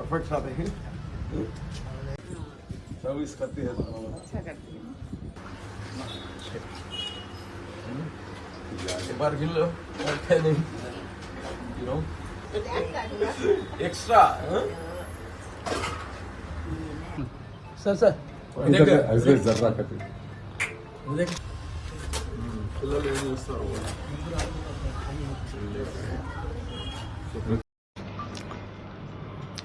Perfect खाते हैं service करती है दोनों अच्छा करती हूँ एक बार गिन लो है नहीं you know extra sir sir ऐसे जर्रा कटे పిల్లలు ఏం చేస్తారు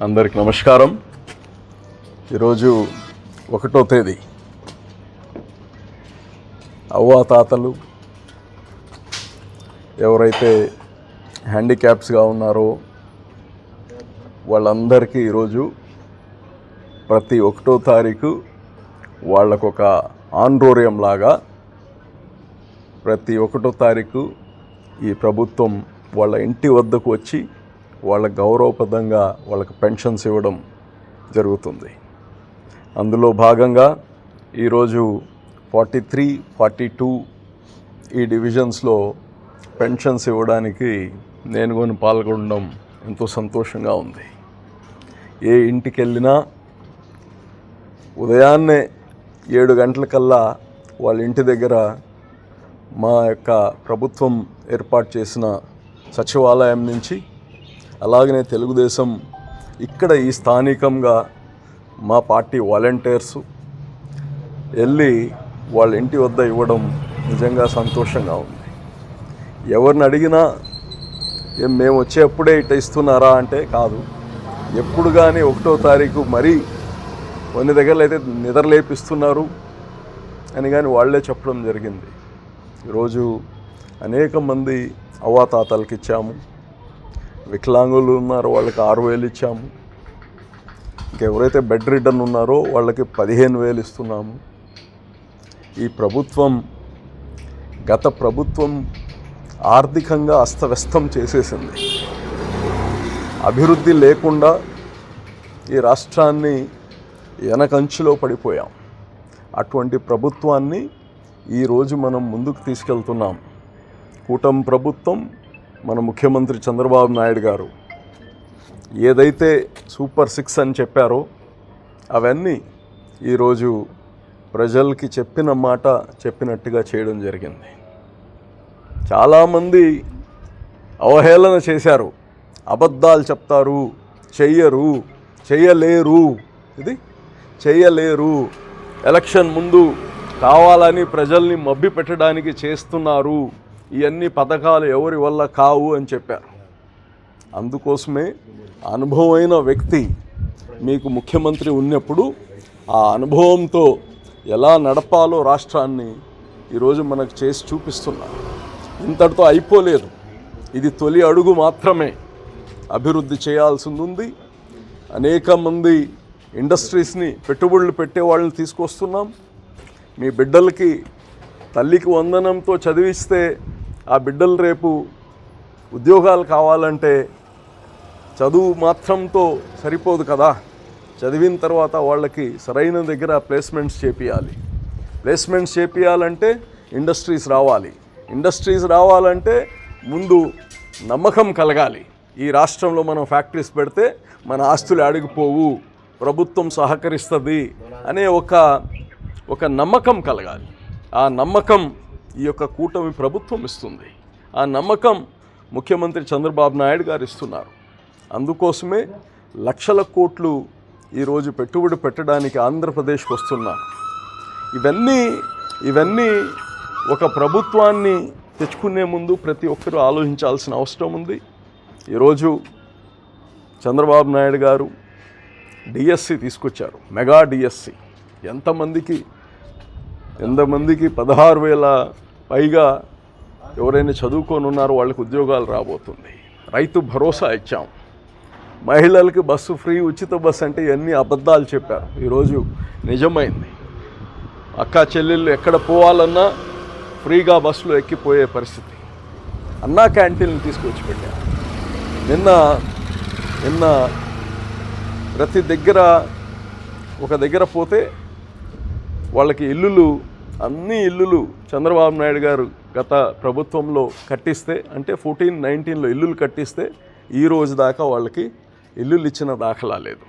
అందరికి నమస్కారం. ఈరోజు ఒకటో తేదీ. అవ్వా తాతలు ఎవరైతే హ్యాండిక్యాప్స్గా ఉన్నారో వాళ్ళందరికీ ఈరోజు ప్రతి ఒకటో తారీఖు వాళ్ళకొక ఆండ్రోరియం లాగా ప్రతి ఒకటో తారీఖు ఈ ప్రభుత్వం వాళ్ళ ఇంటి వద్దకు వచ్చి వాళ్ళ గౌరవప్రదంగా వాళ్ళకి పెన్షన్స్ ఇవ్వడం జరుగుతుంది. అందులో భాగంగా ఈరోజు ఫార్టీ త్రీ ఫార్టీ టూ ఈ డివిజన్స్లో పెన్షన్స్ ఇవ్వడానికి నేను కొని పాల్గొనడం ఎంతో సంతోషంగా ఉంది. ఏ ఇంటికి వెళ్ళినా ఉదయాన్నే ఏడు గంటలకల్లా వాళ్ళ ఇంటి దగ్గర మా యొక్క ప్రభుత్వం ఏర్పాటు చేసిన సచివాలయం నుంచి అలాగనే తెలుగుదేశం ఇక్కడ ఈ స్థానికంగా మా పార్టీ వాలంటీర్స్ వెళ్ళి వాళ్ళ ఇంటి వద్ద ఇవ్వడం నిజంగా సంతోషంగా ఉంది. ఎవరిని అడిగినా ఏం మేము వచ్చేప్పుడే ఇట్ట ఇస్తున్నారా? అంటే కాదు. ఎప్పుడు కానీ ఒకటో తారీఖు మరీ కొన్ని దగ్గరలో అయితే నిద్రలేపిస్తున్నారు అని కానీ వాళ్ళే చెప్పడం జరిగింది. ఈరోజు అనేక మంది అవ్వాతాతలకి ఇచ్చాము వికలాంగులు ఉన్నారో వాళ్ళకి ఆరు వేలు ఇచ్చాము. ఇంకెవరైతే బెడ్ రిటర్న్ ఉన్నారో వాళ్ళకి పదిహేను వేలు ఇస్తున్నాము. ఈ ప్రభుత్వం గత ప్రభుత్వం ఆర్థికంగా అస్తవ్యస్తం చేసేసింది. అభివృద్ధి లేకుండా ఈ రాష్ట్రాన్ని వెనకంచులో పడిపోయాం. అటువంటి ప్రభుత్వాన్ని ఈరోజు మనం ముందుకు తీసుకెళ్తున్నాం. కూటమి ప్రభుత్వం మన ముఖ్యమంత్రి చంద్రబాబు నాయుడు గారు ఏదైతే సూపర్ సిక్స్ అని చెప్పారో అవన్నీ ఈరోజు ప్రజలకి చెప్పిన మాట చెప్పినట్టుగా చేయడం జరిగింది. చాలామంది అవహేళన చేశారు. అబద్ధాలు చెప్తారు. చెయ్యరు. చెయ్యలేరు. ఇది? చెయ్యలేరు. ఎలక్షన్ ముందు కావాలని ప్రజల్ని మబ్బి పెట్టడానికి చేస్తున్నారు. ఇవన్నీ పథకాలు ఎవరి వల్ల కావు అని చెప్పారు అందుకోసమే అనుభవమైన వ్యక్తి మీకు ముఖ్యమంత్రి ఉన్నప్పుడు ఆ అనుభవంతో ఎలా నడపాలో రాష్ట్రాన్ని ఈరోజు మనకు చేసి చూపిస్తున్నారు ఇంతటితో అయిపోలేదు. ఇది తొలి అడుగు మాత్రమే. అభివృద్ధి చేయాల్సింది ఉంది అనేక మంది ఇండస్ట్రీస్ని పెట్టుబడులు పెట్టే వాళ్ళని తీసుకొస్తున్నాం. మీ బిడ్డలకి తల్లికి వందనంతో చదివిస్తే ఆ బిడ్డలు రేపు ఉద్యోగాలు కావాలంటే చదువు మాత్రంతో సరిపోదు కదా. చదివిన తర్వాత వాళ్ళకి సరైన దగ్గర ప్లేస్మెంట్స్ చేపియాలి. ప్లేస్మెంట్స్ చేపియాలంటే ఇండస్ట్రీస్ రావాలి. ఇండస్ట్రీస్ రావాలంటే ముందు నమ్మకం కలగాలి. ఈ రాష్ట్రంలో మనం ఫ్యాక్టరీస్ పెడితే మన ఆస్తులు అడిగిపోవు ప్రభుత్వం సహకరిస్తుంది అనే ఒక ఒక నమ్మకం కలగాలి. ఆ నమ్మకం ఈ యొక్క కూటమి ప్రభుత్వం ఇస్తుంది. ఆ నమ్మకం ముఖ్యమంత్రి చంద్రబాబు నాయుడు గారు ఇస్తున్నారు. అందుకోసమే లక్షల కోట్లు ఈరోజు పెట్టుబడి పెట్టడానికి ఆంధ్రప్రదేశ్కి వస్తున్నారు. ఇవన్నీ ఇవన్నీ ఒక ప్రభుత్వాన్ని తెచ్చుకునే ముందు ప్రతి ఒక్కరూ ఆలోచించాల్సిన అవసరం ఉంది. ఈరోజు చంద్రబాబు నాయుడు గారు డిఎస్సి తీసుకొచ్చారు. Mega DSC. ఎంతమందికి ఎంతమందికి పదహారు వేల పైగా ఎవరైనా చదువుకొని ఉన్నారో వాళ్ళకి ఉద్యోగాలు రాబోతుంది. రైతు భరోసా ఇచ్చాం. మహిళలకు బస్సు ఫ్రీ ఉచిత బస్సు అంటే ఇవన్నీ అబద్ధాలు చెప్పారు. ఈరోజు నిజమైంది. అక్క చెల్లెళ్ళు ఎక్కడ పోవాలన్నా ఫ్రీగా బస్సులో ఎక్కిపోయే పరిస్థితి. అన్నా క్యాంటీన్లు తీసుకొచ్చి పెట్టారు. నిన్న నిన్న ప్రతి దగ్గర ఒక దగ్గర పోతే వాళ్ళకి ఇల్లులు అన్ని ఇల్లులు చంద్రబాబు నాయుడు గారు గత ప్రభుత్వంలో కట్టిస్తే అంటే ఫోర్టీన్ నైన్టీన్లో ఇల్లులు కట్టిస్తే ఈ రోజు దాకా వాళ్ళకి ఇల్లులు ఇచ్చిన దాఖలా లేదు.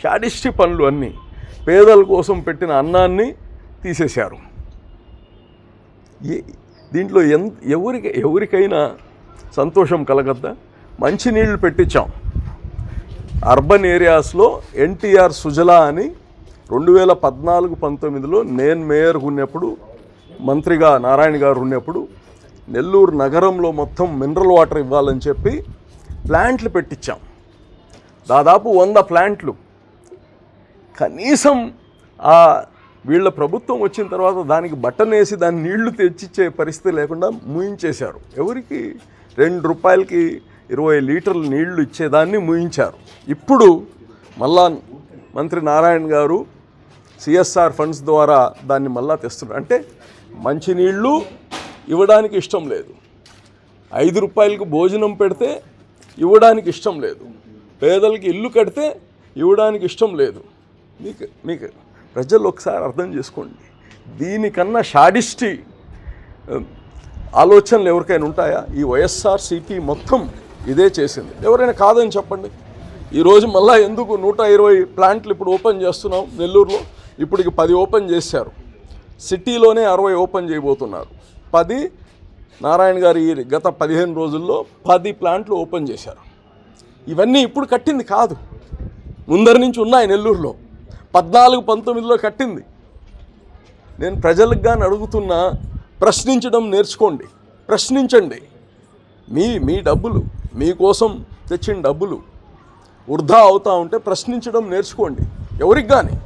షాడిస్టి పనులు అన్నీ పేదల కోసం పెట్టిన అన్నాన్ని తీసేశారు. దీంట్లో ఎంత ఎవరికి ఎవరికైనా సంతోషం కలగద్దా? మంచినీళ్ళు పెట్టించాం. అర్బన్ ఏరియాస్లో ఎన్టీఆర్ సుజలా అని రెండు వేల పద్నాలుగు పంతొమ్మిదిలో నేను మేయర్ ఉన్నప్పుడు మంత్రిగా నారాయణ గారు ఉన్నప్పుడు నెల్లూరు నగరంలో మొత్తం మినరల్ వాటర్ ఇవ్వాలని చెప్పి ప్లాంట్లు పెట్టించాం. దాదాపు వంద ప్లాంట్లు. కనీసం ఆ వీళ్ళ ప్రభుత్వం వచ్చిన తర్వాత దానికి బట్టన్ వేసి దాన్ని నీళ్ళు తెచ్చిచ్చే పరిస్థితి లేకుండా ముయించేశారు. ఎవరికి? రెండు రూపాయలకి ఇరవై లీటర్ల నీళ్ళు ఇచ్చేదాన్ని ముయించారు. ఇప్పుడు మళ్ళా మంత్రి నారాయణ గారు సిఎస్ఆర్ ఫండ్స్ ద్వారా దాన్ని మళ్ళా తెస్తున్నారు. అంటే మంచినీళ్ళు ఇవ్వడానికి ఇష్టం లేదు. ఐదు రూపాయలకు భోజనం పెడితే ఇవ్వడానికి ఇష్టం లేదు. పేదలకి ఇల్లు కడితే ఇవ్వడానికి ఇష్టం లేదు. మీకు మీకు ప్రజలు ఒకసారి అర్థం చేసుకోండి. దీనికన్నా షాడిస్టి ఆలోచనలు ఎవరికైనా ఉంటాయా? ఈ వైఎస్ఆర్సీపీ మొత్తం ఇదే చేసింది. ఎవరైనా కాదని చెప్పండి. ఈరోజు మళ్ళీ ఎందుకు నూట ఇరవై ప్లాంట్లు ఇప్పుడు ఓపెన్ చేస్తున్నాం నెల్లూరులో? ఇప్పటికి పది ఓపెన్ చేశారు. సిటీలోనే అరవై ఓపెన్ చేయబోతున్నారు. పది నారాయణ గారు ఈ గత పదిహేను రోజుల్లో పది ప్లాంట్లు ఓపెన్ చేశారు. ఇవన్నీ ఇప్పుడు కట్టింది కాదు. ముందరి నుంచి ఉన్నాయి నెల్లూరులో. పద్నాలుగు పంతొమ్మిదిలో కట్టింది. నేను ప్రజలకు కానీ అడుగుతున్నా ప్రశ్నించడం నేర్చుకోండి. ప్రశ్నించండి. మీ మీ డబ్బులు మీకోసం తెచ్చిన డబ్బులు వృధా అవుతా ఉంటే ప్రశ్నించడం నేర్చుకోండి. ఎవరికి కానీ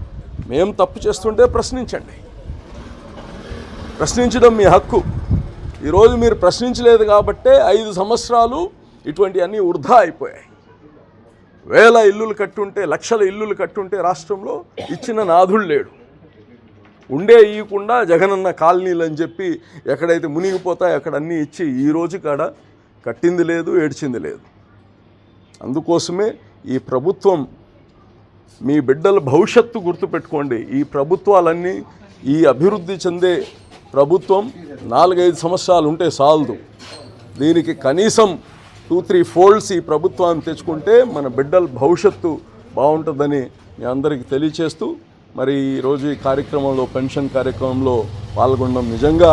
మేము తప్పు చేస్తుంటే ప్రశ్నించండి. ప్రశ్నించడం మీ హక్కు. ఈరోజు మీరు ప్రశ్నించలేదు కాబట్టే ఐదు సంవత్సరాలు ఇటువంటివన్నీ వృధా అయిపోయాయి. వేల ఇల్లులు కట్టుంటే లక్షల ఇల్లులు కట్టుంటే రాష్ట్రంలో ఇచ్చిన నాథుడు లేడు. ఉండే ఇవ్వకుండా జగనన్న కాలనీలు అని చెప్పి ఎక్కడైతే మునిగిపోతాయో అక్కడ అన్నీ ఇచ్చి ఈ రోజు కాడ కట్టింది లేదు ఏడ్చింది లేదు. అందుకోసమే ఈ ప్రభుత్వం మీ బిడ్డల భవిష్యత్తు గుర్తుపెట్టుకోండి. ఈ ప్రభుత్వాలన్నీ ఈ అభివృద్ధి చెందే ప్రభుత్వం నాలుగైదు సంవత్సరాలు ఉంటే చాలదు దీనికి కనీసం టూ త్రీ ఫోల్డ్స్ ఈ ప్రభుత్వాన్ని తెచ్చుకుంటే మన బిడ్డల భవిష్యత్తు బాగుంటుందని మీ అందరికీ తెలియచేస్తూ మరి ఈరోజు ఈ కార్యక్రమంలో పెన్షన్ కార్యక్రమంలో పాల్గొనడం నిజంగా